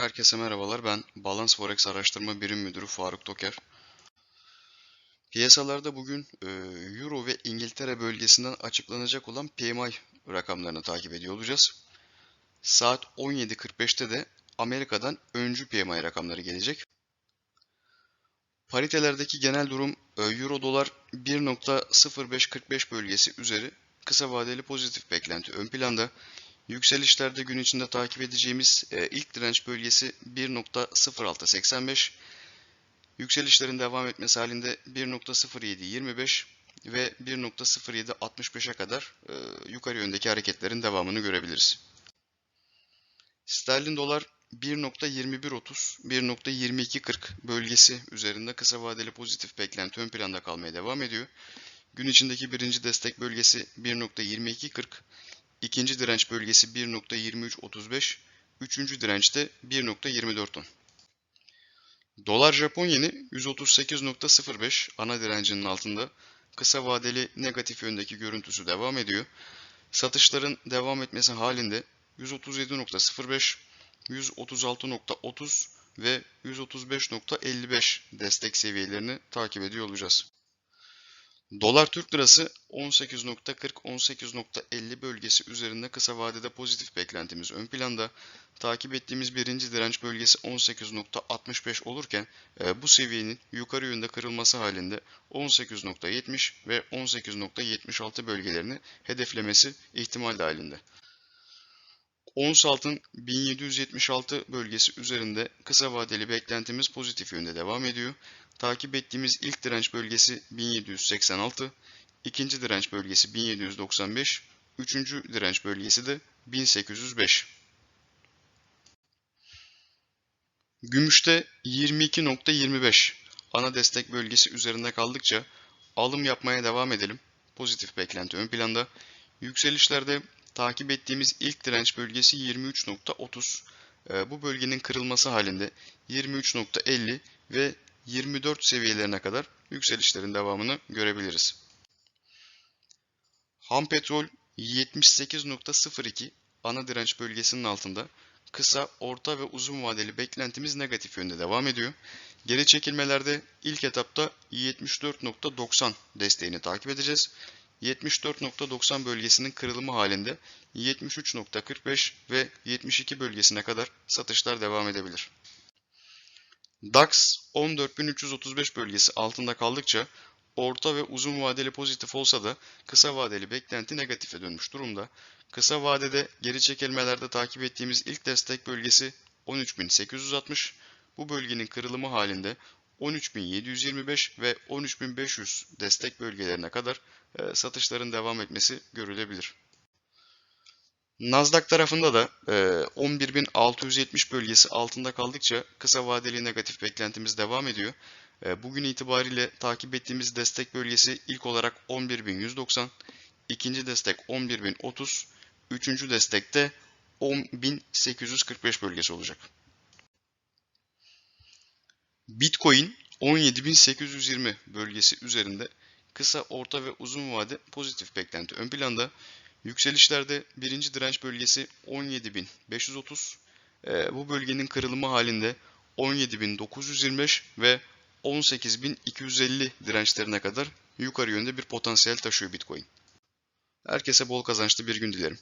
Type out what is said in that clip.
Herkese merhabalar. Ben Balance Forex Araştırma Birim Müdürü Faruk Toker. Piyasalarda bugün e, Euro ve İngiltere bölgesinden açıklanacak olan PMI rakamlarını takip ediyor olacağız. Saat 17.45'te de Amerika'dan öncü PMI rakamları gelecek. Paritelerdeki genel durum e, Euro dolar 1.0545 bölgesi üzeri kısa vadeli pozitif beklenti ön planda. Yükselişlerde gün içinde takip edeceğimiz e, ilk direnç bölgesi 1.0685. Yükselişlerin devam etmesi halinde 1.0725 ve 1.0765'e kadar e, yukarı yöndeki hareketlerin devamını görebiliriz. Sterlin dolar 1.2130, 1.2240 bölgesi üzerinde kısa vadeli pozitif beklenti ön planda kalmaya devam ediyor. Gün içindeki birinci destek bölgesi 1.2240, ikinci direnç bölgesi 1.2335, üçüncü dirençte 1.2410. Dolar Japon yeni 138.05 ana direncinin altında kısa vadeli negatif yöndeki görüntüsü devam ediyor. Satışların devam etmesi halinde 137.05, 136.30 ve 135.55 destek seviyelerini takip ediyor olacağız. Dolar Türk Lirası 18.40-18.50 bölgesi üzerinde kısa vadede pozitif beklentimiz ön planda. Takip ettiğimiz birinci direnç bölgesi 18.65 olurken e, bu seviyenin yukarı yönde kırılması halinde 18.70 ve 18.76 bölgelerini hedeflemesi ihtimal dahilinde. Ons altın 1776 bölgesi üzerinde kısa vadeli beklentimiz pozitif yönde devam ediyor. Takip ettiğimiz ilk direnç bölgesi 1786, ikinci direnç bölgesi 1795, üçüncü direnç bölgesi de 1805. Gümüşte 22.25 ana destek bölgesi üzerinde kaldıkça alım yapmaya devam edelim. Pozitif beklenti ön planda. Yükselişlerde takip ettiğimiz ilk direnç bölgesi 23.30. Ee, bu bölgenin kırılması halinde 23.50 ve 24 seviyelerine kadar yükselişlerin devamını görebiliriz. Ham petrol 78.02 ana direnç bölgesinin altında kısa, orta ve uzun vadeli beklentimiz negatif yönde devam ediyor. Geri çekilmelerde ilk etapta 74.90 desteğini takip edeceğiz. 74.90 bölgesinin kırılımı halinde 73.45 ve 72 bölgesine kadar satışlar devam edebilir. DAX 14.335 bölgesi altında kaldıkça orta ve uzun vadeli pozitif olsa da kısa vadeli beklenti negatife dönmüş durumda. Kısa vadede geri çekilmelerde takip ettiğimiz ilk destek bölgesi 13.860. Bu bölgenin kırılımı halinde 13.725 ve 13.500 destek bölgelerine kadar e, satışların devam etmesi görülebilir. Nasdaq tarafında da 11.670 bölgesi altında kaldıkça kısa vadeli negatif beklentimiz devam ediyor. Bugün itibariyle takip ettiğimiz destek bölgesi ilk olarak 11.190, ikinci destek 11.030, üçüncü destek de 10.845 bölgesi olacak. Bitcoin 17.820 bölgesi üzerinde kısa, orta ve uzun vade pozitif beklenti ön planda. Yükselişlerde birinci direnç bölgesi 17.530. E, bu bölgenin kırılımı halinde 17.925 ve 18.250 dirençlerine kadar yukarı yönde bir potansiyel taşıyor Bitcoin. Herkese bol kazançlı bir gün dilerim.